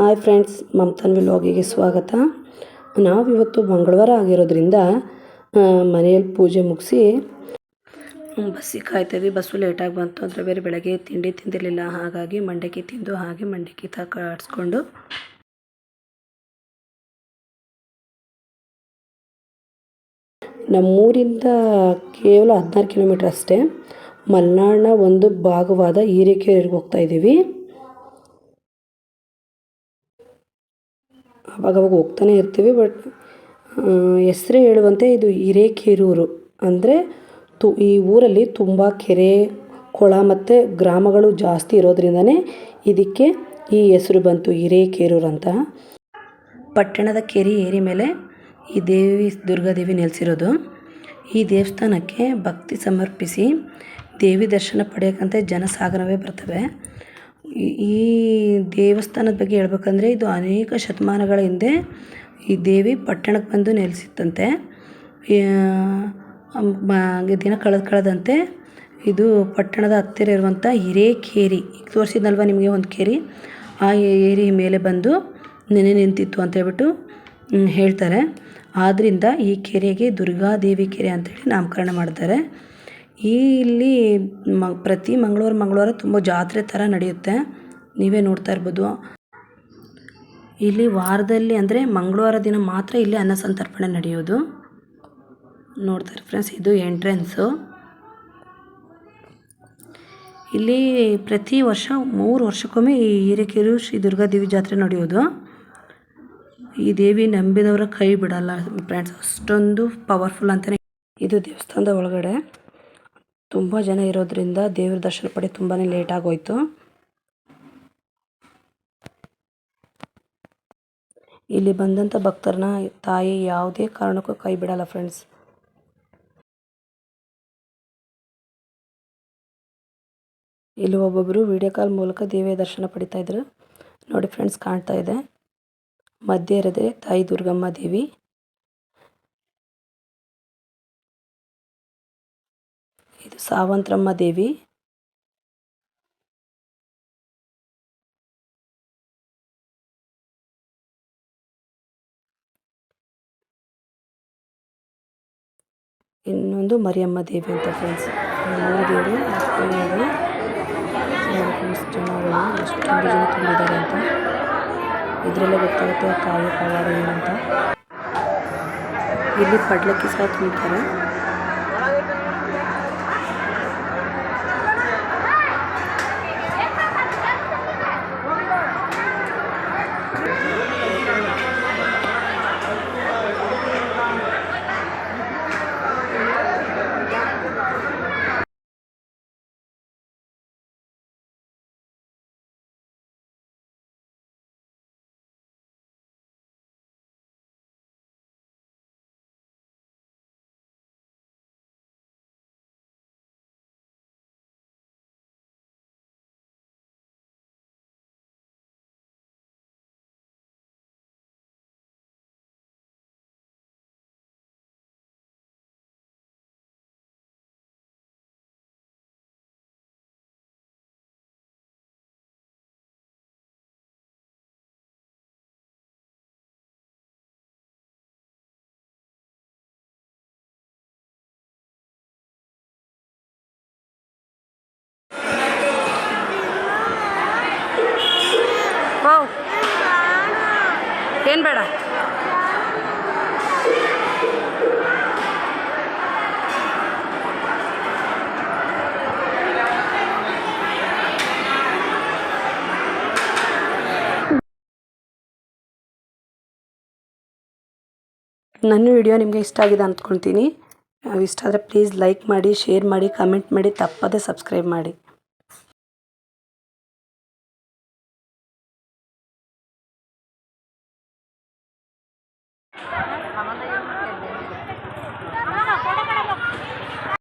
Hi friends, ಮಮತಾನ್ ವಿಲಾಗಿಗೆ ಸ್ವಾಗತ. ನಾವಿವತ್ತು ಮಂಗಳವಾರ ಆಗಿರೋದ್ರಿಂದ ಮನೆಯಲ್ಲಿ ಪೂಜೆ ಮುಗಿಸಿ ಬಸ್ಸಿಗೆ ಕಾಯ್ತೀವಿ. ಬಸ್ಸು ಲೇಟಾಗಿ ಬಂತು ಅಂದರೆ ಬೇರೆ ಬೆಳಗ್ಗೆ ತಿಂಡಿ ತಿಂದಿರಲಿಲ್ಲ. ಹಾಗಾಗಿ ಮಂಡಕ್ಕಿ ತಿಂದು ಹಾಗೆ ಮಂಡಕ್ಕಿ ತಕ ಆಡಿಸ್ಕೊಂಡು ನಮ್ಮೂರಿಂದ ಕೇವಲ ಹದಿನಾರು ಕಿಲೋಮೀಟ್ರ್ ಅಷ್ಟೇ. ಮಲೆನಾಡಿನ ಒಂದು ಭಾಗವಾದ ಹಿರೇಕೆರೂರಿಗೆ ಹೋಗ್ತಾ ಇದ್ದೀವಿ. ಅವಾಗವಾಗ ಹೋಗ್ತಾನೆ ಇರ್ತೀವಿ ಬಟ್ ಹೆಸರೇ ಹೇಳುವಂತೆ ಇದು ಹಿರೇಕೆರೂರು. ಅಂದರೆ ತು, ಈ ಊರಲ್ಲಿ ತುಂಬ ಕೆರೆ, ಕೊಳ ಮತ್ತು ಗ್ರಾಮಗಳು ಜಾಸ್ತಿ ಇರೋದ್ರಿಂದನೇ ಇದಕ್ಕೆ ಈ ಹೆಸರು ಬಂತು ಹಿರೇಕೆರೂರು ಅಂತ. ಪಟ್ಟಣದ ಕೆರೆ ಏರಿ ಮೇಲೆ ಈ ದೇವಿ ದುರ್ಗಾದೇವಿ ನೆಲೆಸಿರೋದು. ಈ ದೇವಸ್ಥಾನಕ್ಕೆ ಭಕ್ತಿ ಸಮರ್ಪಿಸಿ ದೇವಿ ದರ್ಶನ ಪಡೆಯೋಕ್ಕಂತ ಜನಸಾಗರವೇ ಬರ್ತವೆ. ಈ- ದೇವಸ್ಥಾನದ ಬಗ್ಗೆ ಹೇಳ್ಬೇಕಂದ್ರೆ ಇದು ಅನೇಕ ಶತಮಾನಗಳ ಹಿಂದೆ ಈ ದೇವಿ ಪಟ್ಟಣಕ್ಕೆ ಬಂದು ನೆಲೆಸಿತ್ತಂತೆ. ದಿನ ಕಳೆದು ಕಳೆದಂತೆ ಇದು ಪಟ್ಟಣದ ಹತ್ತಿರ ಇರುವಂಥ ಹಿರೇಕೇರಿ ಈಗ ತೋರಿಸಿದ್ನಲ್ವ ನಿಮಗೆ ಒಂದು ಕೇರಿ, ಆ ಏರಿ ಮೇಲೆ ಬಂದು ನೆನೆ ನಿಂತಿತ್ತು ಅಂತ ಹೇಳ್ಬಿಟ್ಟು ಹೇಳ್ತಾರೆ. ಆದ್ದರಿಂದ ಈ ಕೆರೆಗೆ ದುರ್ಗಾದೇವಿ ಕೆರೆ ಅಂತೇಳಿ ನಾಮಕರಣ ಮಾಡ್ತಾರೆ. ಈ ಇಲ್ಲಿ ಮ, ಪ್ರತಿ ಮಂಗಳವಾರ ಮಂಗಳವಾರ ತುಂಬ ಜಾತ್ರೆ ಥರ ನಡೆಯುತ್ತೆ. ನೀವೇ ನೋಡ್ತಾ ಇರ್ಬೋದು. ಇಲ್ಲಿ ವಾರದಲ್ಲಿ ಅಂದರೆ ಮಂಗಳವಾರ ದಿನ ಮಾತ್ರ ಇಲ್ಲಿ ಅನ್ನ ಸಂತರ್ಪಣೆ ನಡೆಯೋದು. ನೋಡ್ತಾರೆ ಫ್ರೆಂಡ್ಸ್ ಇದು ಎಂಟ್ರೆನ್ಸು ಇಲ್ಲಿ ಪ್ರತಿ ವರ್ಷ ಮೂರು ವರ್ಷಕ್ಕೊಮ್ಮೆ ಈ ಹಿರೇಕೆರೂರು ಶ್ರೀ ದುರ್ಗಾದೇವಿ ಜಾತ್ರೆ ನಡೆಯೋದು. ಈ ದೇವಿ ನಂಬಿದವರ ಕೈ ಬಿಡಲ್ಲ ಫ್ರೆಂಡ್ಸ್ ಅಷ್ಟೊಂದು ಪವರ್ಫುಲ್ ಅಂತಲೇ ಇದು ದೇವಸ್ಥಾನದ ಒಳಗಡೆ. ತುಂಬ ಜನ ಇರೋದ್ರಿಂದ ದೇವ್ರ ದರ್ಶನ ಪಡೆ ತುಂಬಾ ಲೇಟ್ ಆಗೋಯ್ತು. ಇಲ್ಲಿ ಬಂದಂಥ ಭಕ್ತರನ್ನ ತಾಯಿ ಯಾವುದೇ ಕಾರಣಕ್ಕೂ ಕೈ ಬಿಡಲ್ಲ ಫ್ರೆಂಡ್ಸ್ ಇಲ್ಲಿ ಒಬ್ಬೊಬ್ಬರು ವಿಡಿಯೋ ಕಾಲ್ ಮೂಲಕ ದೇವಿಯ ದರ್ಶನ ಪಡಿತಾ ಇದ್ರು. ನೋಡಿ ಫ್ರೆಂಡ್ಸ್ ಕಾಣ್ತಾ ಇದೆ. ಮಧ್ಯೆ ಇರೋದೇ ತಾಯಿ ದುರ್ಗಮ್ಮ ದೇವಿ. ಸಾವಂತ್ರಮ್ಮ ದೇವಿ. ಇನ್ನೊಂದು ಮರಿಯಮ್ಮ ದೇವಿ ಅಂತ ಫ್ರೆಂಡ್ಸ್ ಮೂರು ದೇವರು ಎಷ್ಟೊಂದು ಜನ ತುಂಬಿದ್ದಾರೆ ಅಂತ. ಇದರಲ್ಲೇ ಗೊತ್ತಾಗುತ್ತೆ ಕಾಯಿ ಪವಾಡ ಏನಂತ. ಇಲ್ಲಿ ಪಡ್ಲಕ್ಕಿ ಸಹ ತುಂಬ್ತಾರೆ. ಏನು ಬೇಡ. ನನ್ನ ವಿಡಿಯೋ ನಿಮಗೆ ಇಷ್ಟ ಆಗಿದೆ ಅಂದ್ಕೊಳ್ತೀನಿ. ಇಷ್ಟ ಆದರೆ ಪ್ಲೀಸ್ ಲೈಕ್ ಮಾಡಿ ಶೇರ್ ಮಾಡಿ ಕಮೆಂಟ್ ಮಾಡಿ, ತಪ್ಪದೇ ಸಬ್ಸ್ಕ್ರೈಬ್ ಮಾಡಿ. 好了，那样。